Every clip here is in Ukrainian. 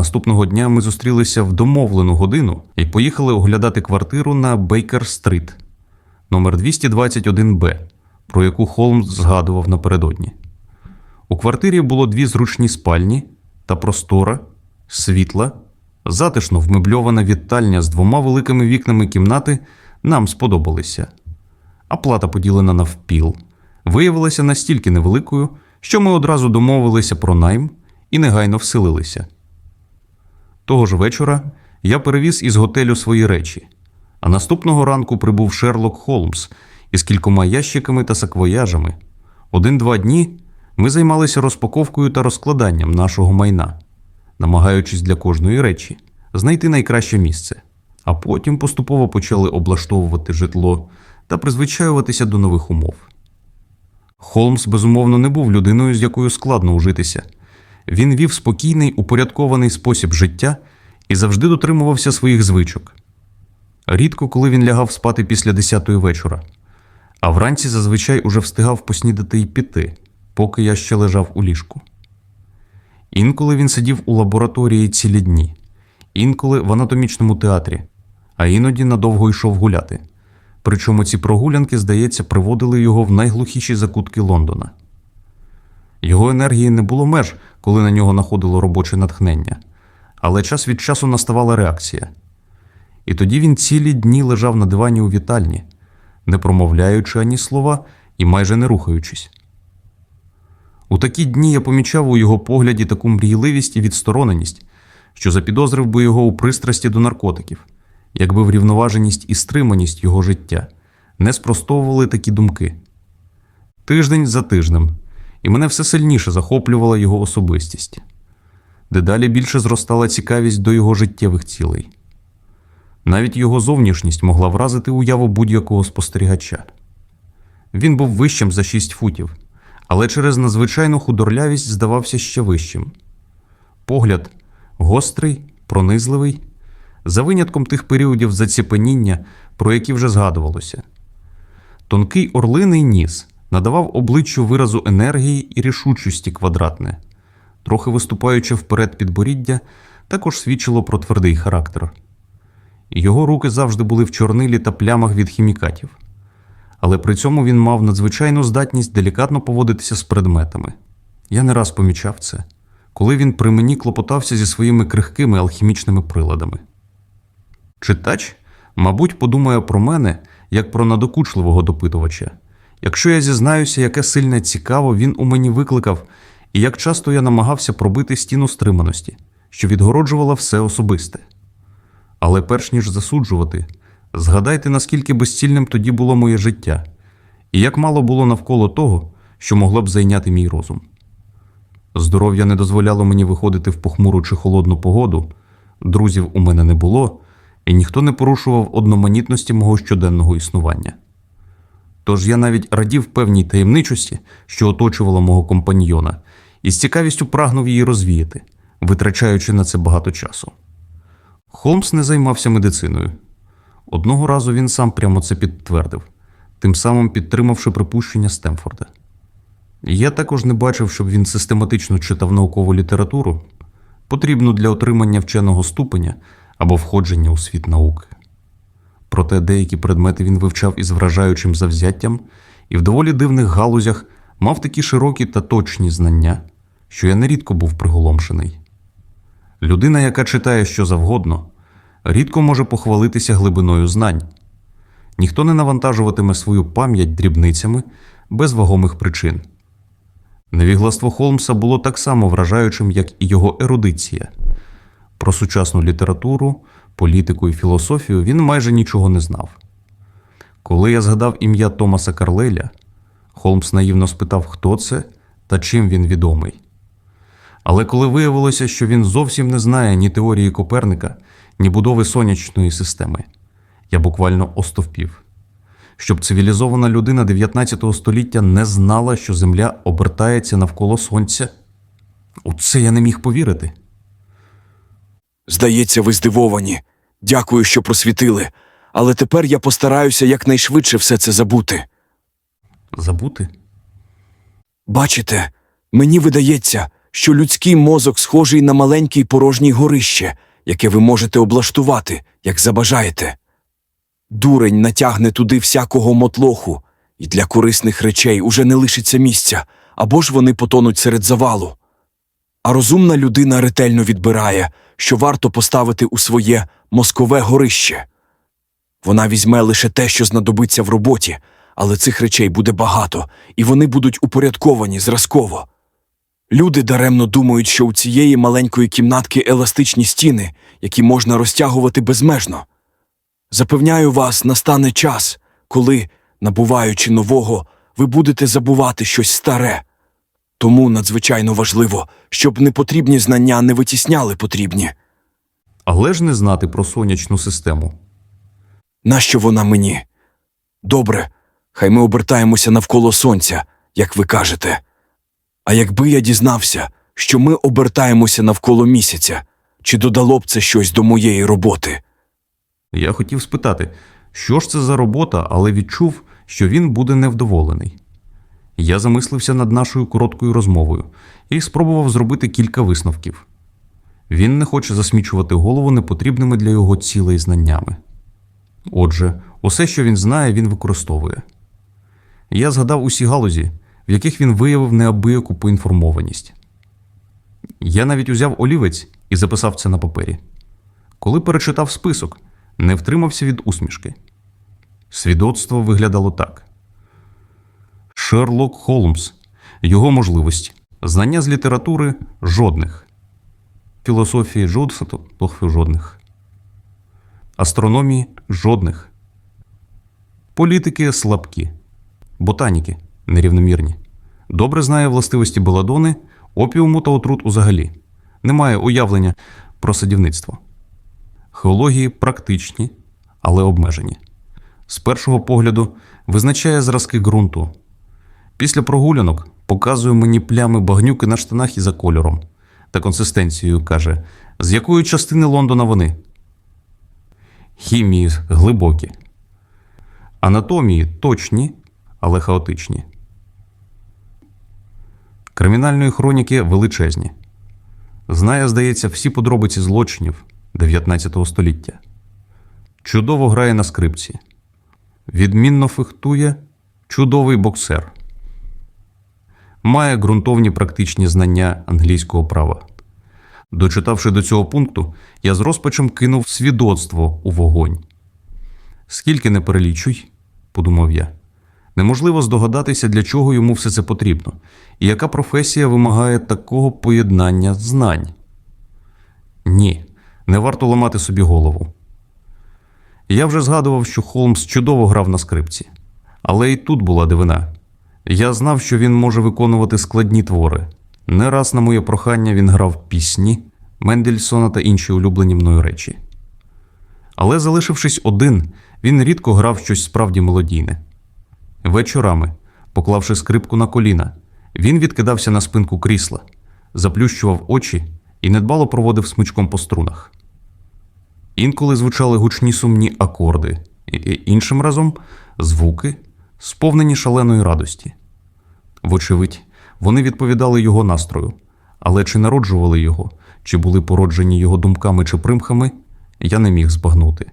Наступного дня ми зустрілися в домовлену годину і поїхали оглядати квартиру на Бейкер-стрит, номер 221Б, про яку Холмс згадував напередодні. У квартирі було дві зручні спальні та простора, світла, затишно вмебльована вітальня з двома великими вікнами кімнати нам сподобалися. А плата, поділена навпіл, виявилася настільки невеликою, що ми одразу домовилися про найм і негайно вселилися. Того ж вечора я перевіз із готелю свої речі, а наступного ранку прибув Шерлок Холмс із кількома ящиками та саквояжами. Один-два дні ми займалися розпаковкою та розкладанням нашого майна, намагаючись для кожної речі знайти найкраще місце, а потім поступово почали облаштовувати житло та призвичаюватися до нових умов. Холмс, безумовно, не був людиною, з якою складно ужитися. Він вів спокійний, упорядкований спосіб життя і завжди дотримувався своїх звичок. Рідко коли він лягав спати після десятої вечора, а вранці зазвичай уже встигав поснідати й піти, поки я ще лежав у ліжку. Інколи він сидів у лабораторії цілі дні, інколи в анатомічному театрі, а іноді надовго йшов гуляти. Причому ці прогулянки, здається, приводили його в найглухіші закутки Лондона. Його енергії не було меж, коли на нього находило робоче натхнення, але час від часу наставала реакція. І тоді він цілі дні лежав на дивані у вітальні, не промовляючи ані слова і майже не рухаючись. У такі дні я помічав у його погляді таку мрійливість і відстороненість, що запідозрив би його у пристрасті до наркотиків, якби врівноваженість і стриманість його життя не спростовували такі думки. Тиждень за тижнем, і мене все сильніше захоплювала його особистість. Дедалі більше зростала цікавість до його життєвих цілей. Навіть його зовнішність могла вразити уяву будь-якого спостерігача. Він був вищим за 6 футів, але через надзвичайну худорлявість здавався ще вищим. Погляд гострий, пронизливий, за винятком тих періодів заціпеніння, про які вже згадувалося. Тонкий орлиний ніс надавав обличчю виразу енергії і рішучості квадратне, трохи виступаючи вперед підборіддя, також свідчило про твердий характер. Його руки завжди були в чорнилі та плямах від хімікатів, але при цьому він мав надзвичайну здатність делікатно поводитися з предметами. Я не раз помічав це, коли він при мені клопотався зі своїми крихкими алхімічними приладами. Читач, мабуть, подумає про мене як про надокучливого допитувача. Якщо я зізнаюся, яке сильне цікаво він у мені викликав, і як часто я намагався пробити стіну стриманості, що відгороджувала все особисте. Але перш ніж засуджувати, згадайте, наскільки безцільним тоді було моє життя, і як мало було навколо того, що могло б зайняти мій розум. Здоров'я не дозволяло мені виходити в похмуру чи холодну погоду, друзів у мене не було, і ніхто не порушував одноманітності мого щоденного існування. Тож я навіть радів певній таємничості, що оточувала мого компаньйона, і з цікавістю прагнув її розвіяти, витрачаючи на це багато часу. Холмс не займався медициною. Одного разу він сам прямо це підтвердив, тим самим підтримавши припущення Стемфорда. Я також не бачив, щоб він систематично читав наукову літературу, потрібну для отримання вченого ступеня або входження у світ науки. Проте деякі предмети він вивчав із вражаючим завзяттям і в доволі дивних галузях мав такі широкі та точні знання, що я нерідко був приголомшений. Людина, яка читає що завгодно, рідко може похвалитися глибиною знань. Ніхто не навантажуватиме свою пам'ять дрібницями без вагомих причин. Невігластво Холмса було так само вражаючим, як і його ерудиція. Про сучасну літературу, політику і філософію він майже нічого не знав. Коли я згадав ім'я Томаса Карлеля, Холмс наївно спитав, хто це та чим він відомий. Але коли виявилося, що він зовсім не знає ні теорії Коперника, ні будови сонячної системи, я буквально остовпів. Щоб цивілізована людина 19 століття не знала, що Земля обертається навколо Сонця. У це я не міг повірити. Здається, ви здивовані. Дякую, що просвітили. Але тепер я постараюся якнайшвидше все це забути. Забути? Бачите, мені видається, що людський мозок схожий на маленький порожній горище, яке ви можете облаштувати, як забажаєте. Дурень натягне туди всякого мотлоху, і для корисних речей уже не лишиться місця, або ж вони потонуть серед завалу. А розумна людина ретельно відбирає, що варто поставити у своє мозкове горище. Вона візьме лише те, що знадобиться в роботі, але цих речей буде багато, і вони будуть упорядковані зразково. Люди даремно думають, що у цієї маленької кімнатки еластичні стіни, які можна розтягувати безмежно. Запевняю вас, настане час, коли, набуваючи нового, ви будете забувати щось старе. Тому надзвичайно важливо, щоб непотрібні знання не витісняли потрібні. Але ж не знати про сонячну систему. Нащо вона мені? Добре, хай ми обертаємося навколо сонця, як ви кажете. А якби я дізнався, що ми обертаємося навколо місяця, чи додало б це щось до моєї роботи? Я хотів спитати, що ж це за робота, але відчув, що він буде невдоволений. Я замислився над нашою короткою розмовою і спробував зробити кілька висновків. Він не хоче засмічувати голову непотрібними для його цілей знаннями. Отже, усе, що він знає, він використовує. Я згадав усі галузі, в яких він виявив неабияку поінформованість. Я навіть узяв олівець і записав це на папері. Коли перечитав список, не втримався від усмішки. Свідоцтво виглядало так: Шерлок Холмс, його можливості, знання з літератури жодних, філософії жодних, астрономії жодних, політики слабкі, ботаніки нерівномірні. Добре знає властивості беладони, опіуму та отрут узагалі. Немає уявлення про садівництво. Геології практичні, але обмежені. З першого погляду визначає зразки ґрунту. Після прогулянок показує мені плями багнюки на штанах і за кольором та консистенцією каже, з якої частини Лондона вони. Хімії глибокі. Анатомії точні, але хаотичні. Кримінальної хроніки величезні. Знає, здається, всі подробиці злочинів 19 століття. Чудово грає на скрипці. Відмінно фехтує чудовий боксер. Має ґрунтовні практичні знання англійського права. Дочитавши до цього пункту, я з розпачем кинув свідоцтво у вогонь. Скільки не перелічуй, подумав я, неможливо здогадатися, для чого йому все це потрібно, і яка професія вимагає такого поєднання знань. Ні, не варто ламати собі голову. Я вже згадував, що Холмс чудово грав на скрипці, але і тут була дивина. Я знав, що він може виконувати складні твори. Не раз на моє прохання він грав пісні, Мендельсона та інші улюблені мною речі. Але, залишившись один, він рідко грав щось справді мелодійне. Вечорами, поклавши скрипку на коліна, він відкидався на спинку крісла, заплющував очі і недбало проводив смичком по струнах. Інколи звучали гучні сумні акорди, і іншим разом звуки, сповнені шаленої радості. Вочевидь, вони відповідали його настрою, але чи народжували його, чи були породжені його думками чи примхами, я не міг збагнути.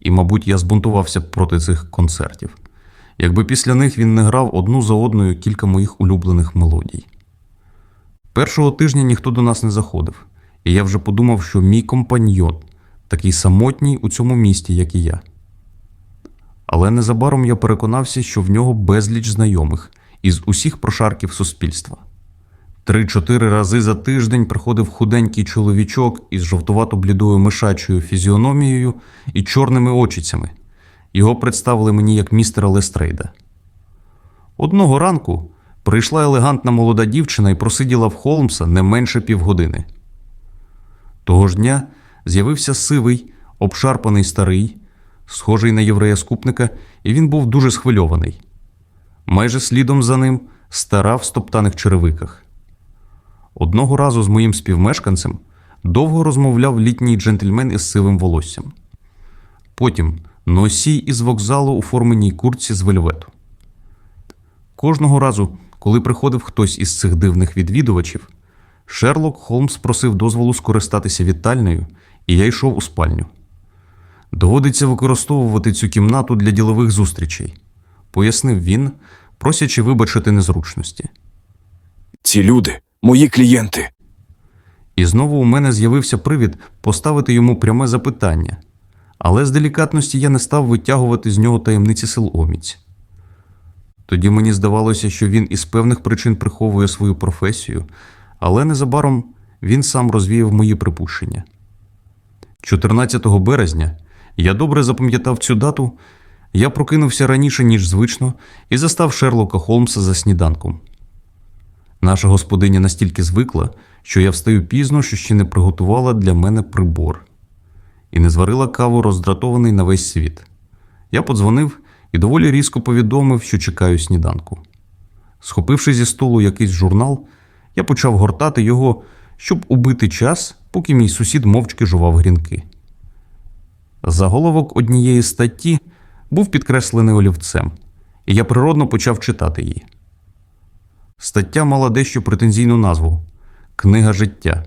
І, мабуть, я збунтувався проти цих концертів, якби після них він не грав одну за одною кілька моїх улюблених мелодій. Першого тижня ніхто до нас не заходив, і я вже подумав, що мій компаньйон такий самотній у цьому місті, як і я. Але незабаром я переконався, що в нього безліч знайомих із усіх прошарків суспільства. Три-чотири рази за тиждень приходив худенький чоловічок із жовтувато-блідою мишачою фізіономією і чорними очицями. Його представили мені як містера Лестрейда. Одного ранку прийшла елегантна молода дівчина і просиділа в Холмса не менше півгодини. Того ж дня з'явився сивий, обшарпаний старий, схожий на єврея скупника, і він був дуже схвильований. Майже слідом за ним стара в стоптаних черевиках. Одного разу з моїм співмешканцем довго розмовляв літній джентльмен із сивим волоссям. Потім носій із вокзалу у форменій куртці з вельвету. Кожного разу, коли приходив хтось із цих дивних відвідувачів, Шерлок Холмс просив дозволу скористатися вітальнею, і я йшов у спальню. Доводиться використовувати цю кімнату для ділових зустрічей, пояснив він, просячи вибачити незручності. Ці люди мої клієнти. І знову у мене з'явився привід поставити йому пряме запитання, але з делікатності я не став витягувати з нього таємниці силоміць. Тоді мені здавалося, що він із певних причин приховує свою професію, але незабаром він сам розвіяв мої припущення. 14 березня я добре запам'ятав цю дату. Я прокинувся раніше, ніж звично, і застав Шерлока Холмса за сніданком. Наша господиня настільки звикла, що я встаю пізно, що ще не приготувала для мене прибор, і не зварила каву роздратований на весь світ. Я подзвонив і доволі різко повідомив, що чекаю сніданку. Схопивши зі столу якийсь журнал, я почав гортати його, щоб убити час, поки мій сусід мовчки жував грінки. Заголовок однієї статті був підкреслений олівцем, і я природно почав читати її. Стаття мала дещо претензійну назву Книга життя.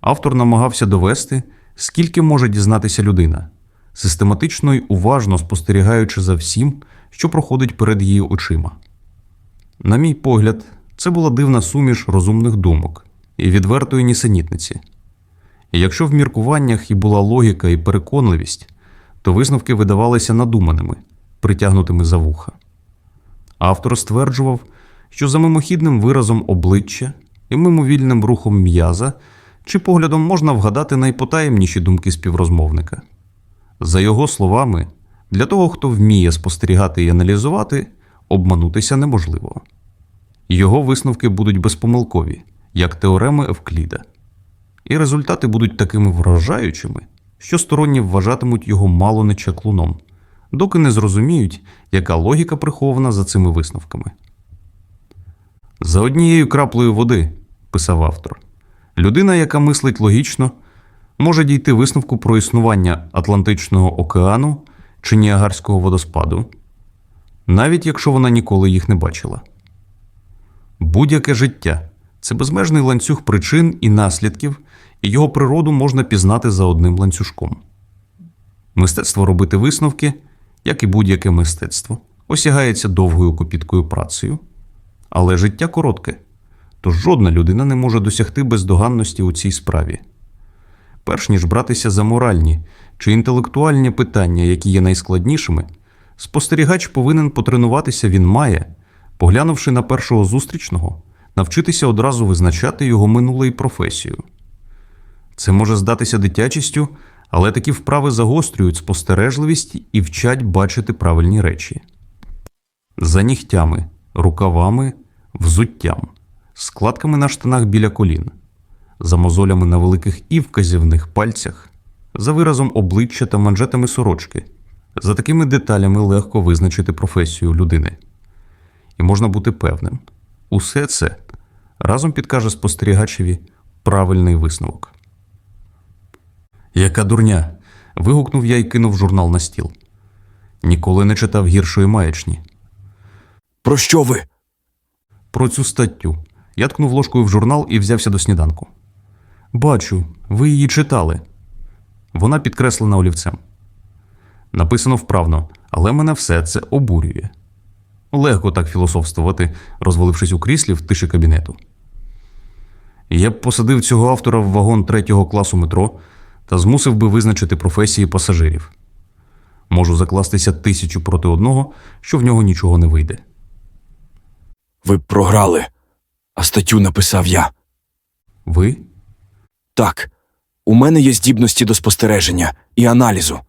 Автор намагався довести, скільки може дізнатися людина, систематично й уважно спостерігаючи за всім, що проходить перед її очима. На мій погляд, це була дивна суміш розумних думок і відвертої нісенітниці. І якщо в міркуваннях і була логіка і переконливість, то висновки видавалися надуманими, притягнутими за вуха. Автор стверджував, що за мимохідним виразом обличчя і мимовільним рухом м'яза чи поглядом можна вгадати найпотаємніші думки співрозмовника. За його словами, для того, хто вміє спостерігати і аналізувати, обманутися неможливо. Його висновки будуть безпомилкові, як теореми Евкліда, і результати будуть такими вражаючими, що сторонні вважатимуть його мало не чаклуном, доки не зрозуміють, яка логіка прихована за цими висновками. За однією краплею води, писав автор, людина, яка мислить логічно, може дійти висновку про існування Атлантичного океану чи Ніагарського водоспаду, навіть якщо вона ніколи їх не бачила. Будь-яке життя це безмежний ланцюг причин і наслідків, і його природу можна пізнати за одним ланцюжком. Мистецтво робити висновки, як і будь-яке мистецтво, осягається довгою копіткою працею, але життя коротке, тож жодна людина не може досягти бездоганності у цій справі. Перш ніж братися за моральні чи інтелектуальні питання, які є найскладнішими, спостерігач повинен потренуватися він має, поглянувши на першого зустрічного, навчитися одразу визначати його минуле і професію. Це може здатися дитячістю, але такі вправи загострюють спостережливість і вчать бачити правильні речі. За нігтями, рукавами, взуттям, складками на штанах біля колін, за мозолями на великих і вказівних пальцях, за виразом обличчя та манжетами сорочки. За такими деталями легко визначити професію людини. І можна бути певним, усе це разом підкаже спостерігачеві правильний висновок. Яка дурня. вигукнув я і кинув журнал на стіл. Ніколи не читав гіршої маячні. Про що ви? Про цю статтю. Я ткнув ложкою в журнал і взявся до сніданку. Бачу, ви її читали. Вона підкреслена олівцем. Написано вправно, але мене все це обурює. Легко так філософствувати, розвалившись у кріслі в тиші кабінету. Я б посадив цього автора в вагон третього класу метро та змусив би визначити професії пасажирів. Можу закластися тисячу проти одного, що в нього нічого не вийде. Ви програли, а статтю написав я. Ви? Так, у мене є здібності до спостереження і аналізу.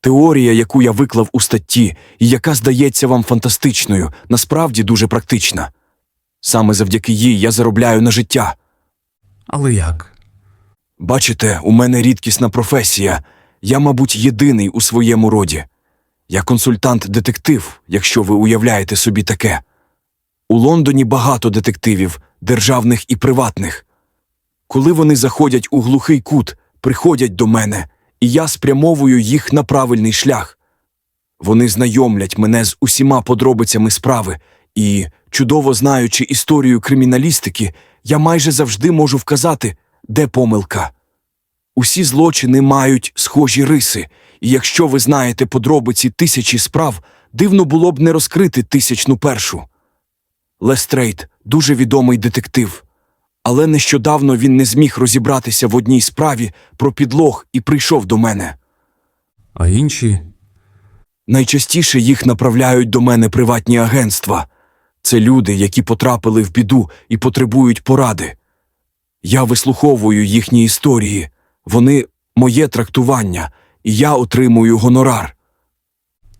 Теорія, яку я виклав у статті, і яка здається вам фантастичною, насправді дуже практична. Саме завдяки їй я заробляю на життя. Але як? Бачите, у мене рідкісна професія. Я, мабуть, єдиний у своєму роді. Я консультант-детектив, якщо ви уявляєте собі таке. У Лондоні багато детективів, державних і приватних. Коли вони заходять у глухий кут, приходять до мене, і я спрямовую їх на правильний шлях. Вони знайомлять мене з усіма подробицями справи, І, чудово знаючи історію криміналістики, я майже завжди можу вказати, де помилка. Усі злочини мають схожі риси, і якщо ви знаєте подробиці тисячі справ, дивно було б не розкрити тисячну першу. Лестрейд дуже відомий детектив, але нещодавно він не зміг розібратися в одній справі про підлог і прийшов до мене. А інші Найчастіше їх направляють до мене приватні агентства. Це люди, які потрапили в біду і потребують поради. Я вислуховую їхні історії, вони моє трактування, і я отримую гонорар.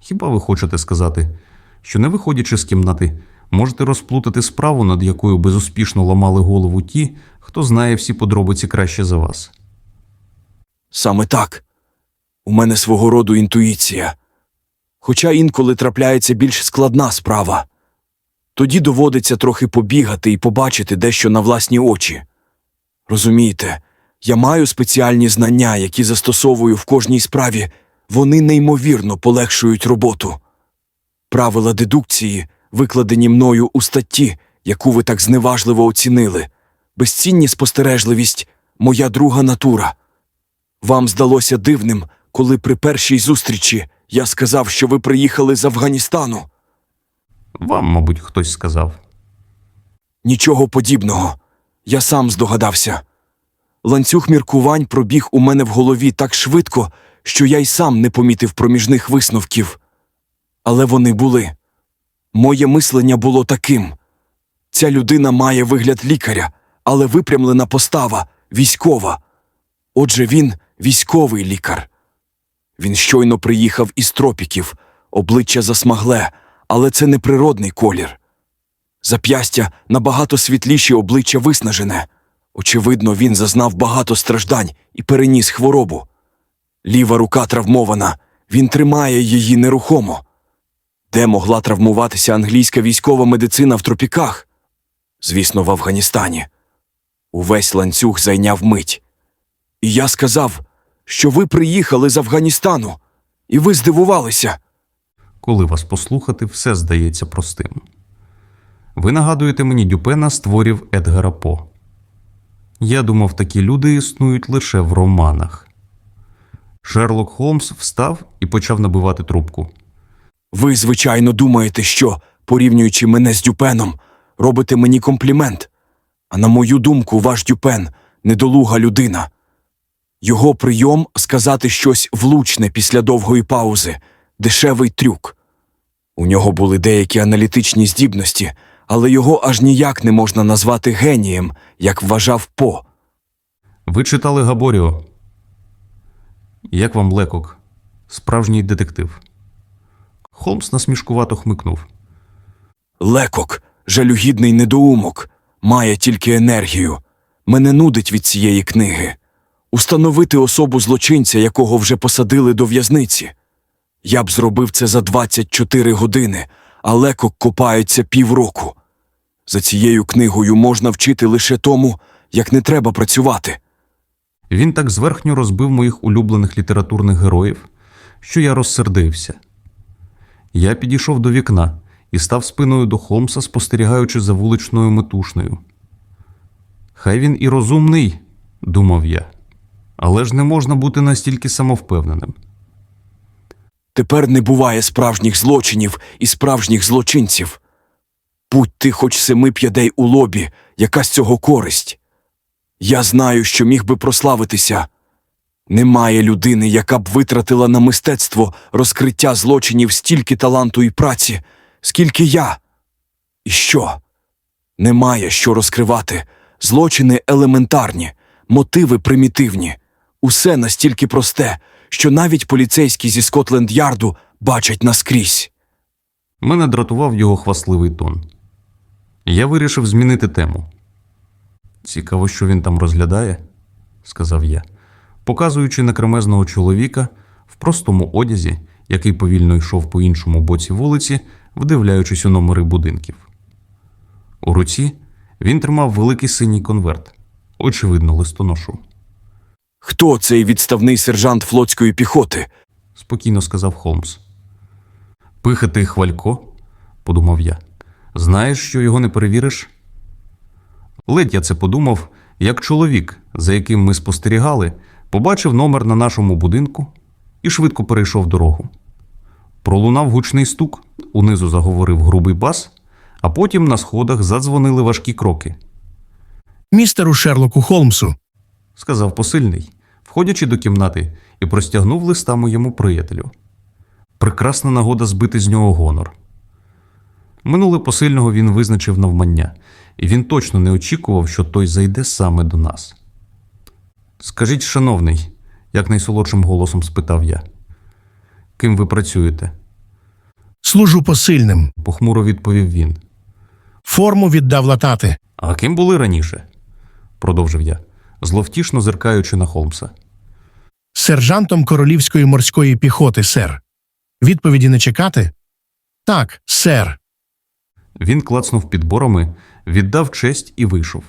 Хіба ви хочете сказати, що не виходячи з кімнати, можете розплутати справу, над якою безуспішно ламали голову ті, хто знає всі подробиці краще за вас? Саме так. У мене свого роду інтуїція. Хоча інколи трапляється більш складна справа. Тоді доводиться трохи побігати і побачити дещо на власні очі. Розумієте, я маю спеціальні знання, які застосовую в кожній справі, вони неймовірно полегшують роботу. Правила дедукції, викладені мною у статті, яку ви так зневажливо оцінили, безцінні спостережливість, моя друга натура. Вам здалося дивним, коли при першій зустрічі я сказав, що ви приїхали з Афганістану. Вам, мабуть, хтось сказав. Нічого подібного. Я сам здогадався. Ланцюг міркувань пробіг у мене в голові так швидко, що я й сам не помітив проміжних висновків. Але вони були. Моє мислення було таким. Ця людина має вигляд лікаря, але випрямлена постава, військова. Отже, він військовий лікар. Він щойно приїхав із тропіків, обличчя засмагле, але це не природний колір. Зап'ястя набагато світліші обличчя виснажене. Очевидно, він зазнав багато страждань і переніс хворобу. Ліва рука травмована, він тримає її нерухомо. Де могла травмуватися англійська військова медицина в тропіках? Звісно, в Афганістані. Увесь ланцюг зайняв мить. І я сказав, що ви приїхали з Афганістану, і ви здивувалися. Коли вас послухати, все здається простим. Ви нагадуєте мені Дюпена з творів Едгара По. Я думав, такі люди існують лише в романах. Шерлок Холмс встав і почав набивати трубку. Ви, звичайно, думаєте, що, порівнюючи мене з Дюпеном, робите мені комплімент. А на мою думку, ваш Дюпен недолуга людина. Його прийом сказати щось влучне після довгої паузи, дешевий трюк. У нього були деякі аналітичні здібності, але його аж ніяк не можна назвати генієм, як вважав По. Ви читали Габоріо. Як вам Лекок? Справжній детектив. Холмс насмішкувато хмикнув. Лекок, жалюгідний недоумок, має тільки енергію. Мене нудить від цієї книги. Установити особу злочинця, якого вже посадили до в'язниці. Я б зробив це за 24 години, а Лекок копається півроку. За цією книгою можна вчити лише тому, як не треба працювати. Він так зверхньо розбив моїх улюблених літературних героїв, що я розсердився. Я підійшов до вікна і став спиною до Холмса, спостерігаючи за вуличною метушнею. Хай він і розумний, думав я, але ж не можна бути настільки самовпевненим. Тепер не буває справжніх злочинів і справжніх злочинців. Будь ти хоч семи п'ядей у лобі, яка з цього користь. Я знаю, що міг би прославитися. Немає людини, яка б витратила на мистецтво розкриття злочинів стільки таланту і праці, скільки я. І що? Немає що розкривати. Злочини елементарні, мотиви примітивні. Усе настільки просте, що навіть поліцейські зі Скотленд-Ярду бачать наскрізь. Мене дратував його хвастливий тон. Я вирішив змінити тему. Цікаво, що він там розглядає, сказав я, показуючи на кремезного чоловіка в простому одязі, який повільно йшов по іншому боці вулиці, вдивляючись у номери будинків. У руці він тримав великий синій конверт, очевидно, листоношу. Хто цей відставний сержант флотської піхоти? спокійно сказав Холмс. Пихатий хвалько, подумав я. Знаєш, що його не перевіриш? Ледь я це подумав, як чоловік, за яким ми спостерігали, побачив номер на нашому будинку і швидко перейшов дорогу. Пролунав гучний стук, унизу заговорив грубий бас, а потім на сходах задзвонили важкі кроки, Містеру Шерлоку Холмсу. Сказав посильний, входячи до кімнати і простягнув листа моєму приятелю. Прекрасна нагода збити з нього гонор. Минуле посильного він визначив навмання, і він точно не очікував, що той зайде саме до нас. Скажіть, шановний, як найсолодшим голосом спитав я. Ким ви працюєте? Служу посильним. похмуро відповів він. Форму віддав латати. А ким були раніше? продовжив я, зловтішно зиркаючи на Холмса. Сержантом королівської морської піхоти, сер. Відповіді не чекати? Так, сер. Він клацнув підборами, віддав честь і вийшов.